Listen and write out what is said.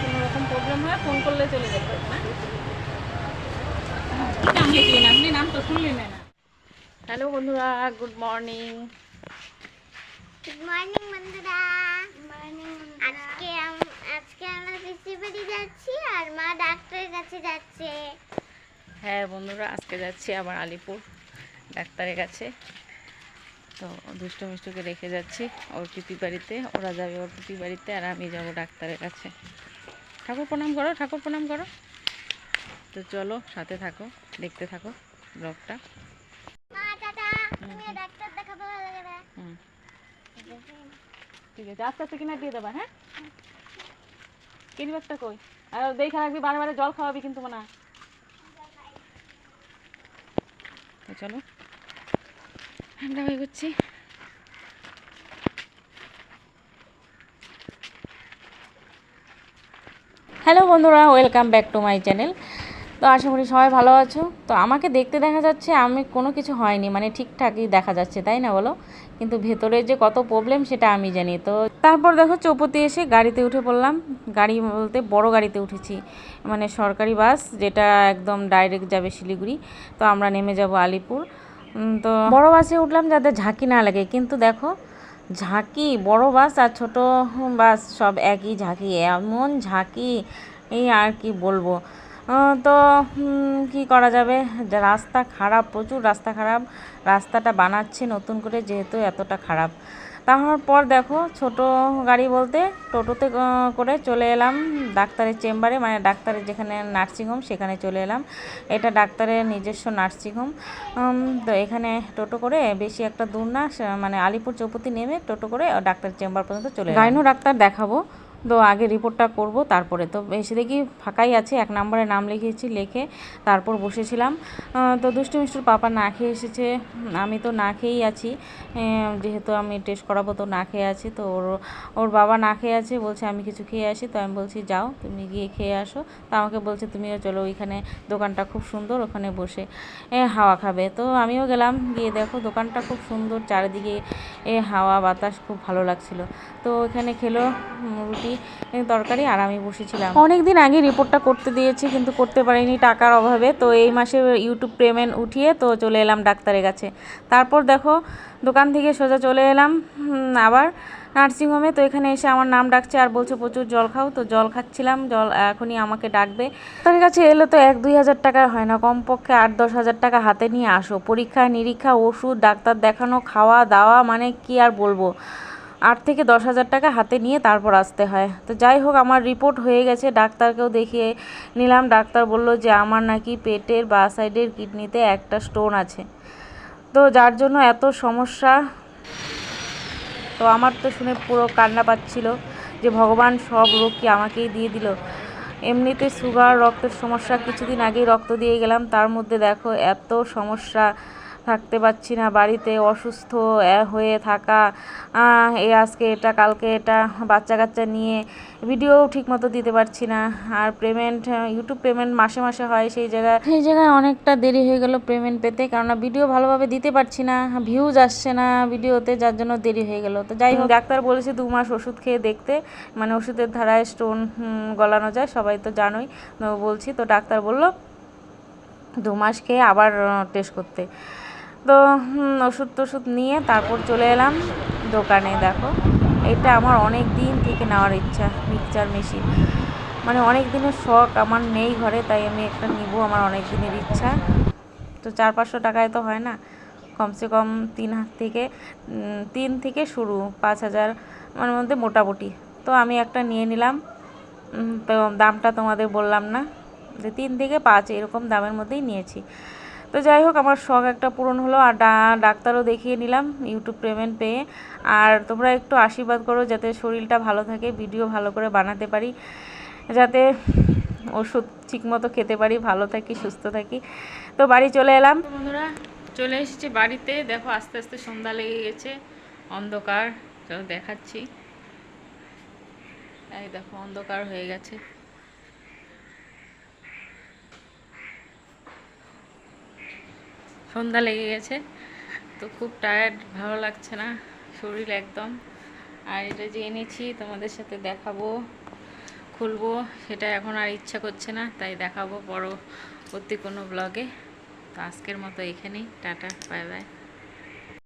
কোনো রকম problem phone করলে চলে হ্যাঁ? না। হ্যালো বন্ধুরা গুড মর্নিং গুড মর্নিং বন্ধুরা। আজকে আজকে আমরা পিসির যাচ্ছি আর মা ডাক্তারের কাছে যাচ্ছে। হ্যাঁ বন্ধুরা আজকে যাচ্ছি আবার আলিপুর ডাক্তারের কাছে। তো দুষ্ট মিষ্টুকে রেখে যাচ্ছি ওর পিপি বাড়িতে ওরা যাবে ওর পিপি বাড়িতে আর আমি যাব ডাক্তারের কাছে। ঠাকুর প্রণাম করো ঠাকুর প্রণাম করো। তো চলো সাথে থাকো দেখতে থাকো ব্লগটা। ঠিক আছে। আস্তে আস্তে কিনা দিয়ে দেবা হ্যাঁ? কিনবারটা কই? আর দেখে রাখবি বারে বারে জল খাওয়াবি কিন্তু না চলো। আমরা করছি। হ্যালো বন্ধুরা, welcome back to my channel. তো আশা করি সবাই ভালো আছো। তো আমাকে দেখতে দেখা যাচ্ছে, আমি কোনো কিছু হয়নি মানে ঠিকঠাকই দেখা যাচ্ছে, তাই না বলো? কিন্তু ভেতরে যে কত প্রবলেম সেটা আমি জানি। তো তারপর দেখো চৌপতি এসে গাড়িতে উঠে পড়লাম। গাড়ি বলতে বড় গাড়িতে উঠেছি। মানে সরকারি বাস, যেটা একদম ডাইরেক্ট যাবে শিলিগুড়ি। তো আমরা নেমে যাব আলিপুর। তো বড় বাসে উঠলাম যাতে ঝাঁকি না লাগে। কিন্তু দেখো, ঝাঁকি, বড় বাস আর ছোট বাস সব একই ঝাঁকি, এমন ঝাঁকি, এই আর কি বলব। তো কি করা যাবে? রাস্তা খারাপ, প্রচুর রাস্তা খারাপ, রাস্তাটা বানাচ্ছে নতুন করে যেহেতু এতটা খারাপ। তারপর দেখো ছোট গাড়ি বলতে টোটোতে করে চলে এলাম ডাক্তারের চেম্বারে মানে ডাক্তারের যেখানে নার্সিংহোম সেখানে চলে এলাম। এটা ডাক্তারের নিজস্ব নার্সিংহোম তো এখানে টোটো করে বেশি একটা দূর না মানে আলিপুর চৌপতি নেমে টোটো করে ডাক্তারের চেম্বার পর্যন্ত চলে গাইনো ডাক্তার দেখাবো। তো আগে রিপোর্টটা করব, তারপরে তো এসে দেখি ফাঁকাই আছে, এক নম্বরে নাম লিখিয়েছি লিখে তারপর বসেছিলাম। তো দুষ্টু মিষ্টুর পাপা না খেয়ে এসেছে আমি তো না খেয়েই আছি। যেহেতু আমি টেস্ট করাবো তো না খেয়ে আছি, তো ওর ওর বাবা না খেয়ে আছে, বলছে আমি কিছু খেয়ে আসি, তো আমি বলছি যাও, তুমি গিয়ে খেয়ে আসো। তো আমাকে বলছে তুমিও চলো ওইখানে, দোকানটা খুব সুন্দর, ওখানে বসে হাওয়া খাবে। তো আমিও গেলাম, গিয়ে দেখো দোকানটা খুব সুন্দর, চারিদিকে, এ, হাওয়া, বাতাস খুব ভালো লাগছিল। তো ওখানে খেলো রুটি এ, তরকারি আর আমি বসেছিলাম। অনেক দিন আগে রিপোর্টটা করতে দিয়েছি কিন্তু করতে পারিনি টাকার অভাবে। তো এই মাসে ইউটিউব পেমেন্ট উঠিয়ে তো চলে এলাম ডাক্তারের কাছে। তারপর দেখো দোকান থেকে সোজা চলে এলাম আবার নার্সিংহোমে তো এখানে এসে আমার নাম ডাকছে আর বলছে প্রচুর জল খাও। তো জল খাচ্ছিলাম জল এখনই আমাকে ডাকবে। তার কাছে এলে তো এক দুই হাজার টাকার হয় না। কমপক্ষে আট দশ হাজার টাকা হাতে নিয়ে আসো। পরীক্ষা নিরীক্ষা ওষুধ ডাক্তার দেখানো খাওয়া দাওয়া মানে কি আর বলব? আট থেকে দশ হাজার টাকা হাতে নিয়ে তারপর আসতে হয়। তো যাই হোক, আমার রিপোর্ট হয়ে গেছে। ডাক্তারকেও দেখিয়ে নিলাম। ডাক্তার বলল যে, আমার নাকি পেটের বা সাইডের কিডনিতে একটা স্টোন আছে। তো যার জন্য এত সমস্যা। তো আমার তো শুনে পুরো কান্না পাচ্ছিল যে, ভগবান সব রোগ কি আমাকেই দিয়ে দিল। এমনিতে সুগার রক্তের সমস্যা, কিছুদিন আগেই রক্ত দিয়ে গেলাম। তার মধ্যে দেখো, এত সমস্যা। থাকতে পারছি না বাড়িতে অসুস্থ হয়ে থাকা। এই আজকে এটা কালকে এটা বাচ্চা কাচ্চা নিয়ে ভিডিও ঠিকমতো দিতে পারছি না। আর পেমেন্ট ইউটিউব পেমেন্ট মাসে মাসে হয় সেই জায়গায় সেই জায়গায় অনেকটা দেরি হয়ে গেল পেমেন্ট পেতে কেননা ভিডিও ভালোভাবে দিতে পারছি না ভিউজ আসছে না ভিডিওতে যার জন্য দেরি হয়ে গেল। তো যাই হোক। ডাক্তার বলেছে দু মাস ওষুধ খেয়ে দেখতে মানে ওষুধের ধারায় স্টোন গলানো যায় সবাই তো জানোই বলছি তো ডাক্তার বলল দু মাস খেয়ে আবার টেস্ট করতে। তো ওষুধ টষুধ নিয়ে তারপর চলে এলাম দোকানে, দেখো। এটা আমার অনেক দিন থেকে নেওয়ার ইচ্ছা, মিক্সচার মেশিন। মানে অনেক দিনের শখ আমার নেই ঘরে, তাই আমি একটা নিব আমার অনেক দিনের ইচ্ছা। তো চার পাঁচশো টাকায় তো হয় না। কমসে কম তিন হাত থেকে তিন থেকে শুরু, পাঁচ হাজার মানে মধ্যে মোটামুটি। তো আমি একটা নিয়ে নিলাম। তো দামটা তোমাদের বললাম না, যে তিন থেকে পাঁচ, এরকম দামের মধ্যেই নিয়েছি। তো যাই হোক, আমার শখ একটা পূরণ হলো আর ডাক্তারও দেখিয়ে নিলাম ইউটিউব পেমেন্ট পেয়ে। আর তোমরা একটু আশীর্বাদ করো যাতে শরীরটা ভালো থাকে ভিডিও ভালো করে বানাতে পারি, যাতে ওষুধ ঠিকমতো খেতে পারি, ভালো থাকি, সুস্থ থাকি। তো বাড়ি চলে এলাম। বন্ধুরা, চলে এসেছি বাড়িতে। দেখো, আস্তে আস্তে সন্ধ্যা লেগে গেছে, অন্ধকার। চলো দেখাচ্ছি। এই দেখো, অন্ধকার হয়ে গেছে। সন্ধ্যা লেগে গেছে। তো খুব টায়ার্ড ভালো লাগছে না, শরীর একদম। আর এটা যে এনেছি, তোমাদের সাথে দেখাবো, খুলবো, সেটা এখন আর ইচ্ছা করছে না, তাই দেখাবো পরবর্তী কোনো ব্লগে তো আজকের মতো এখানেই, টাটা বাই বাই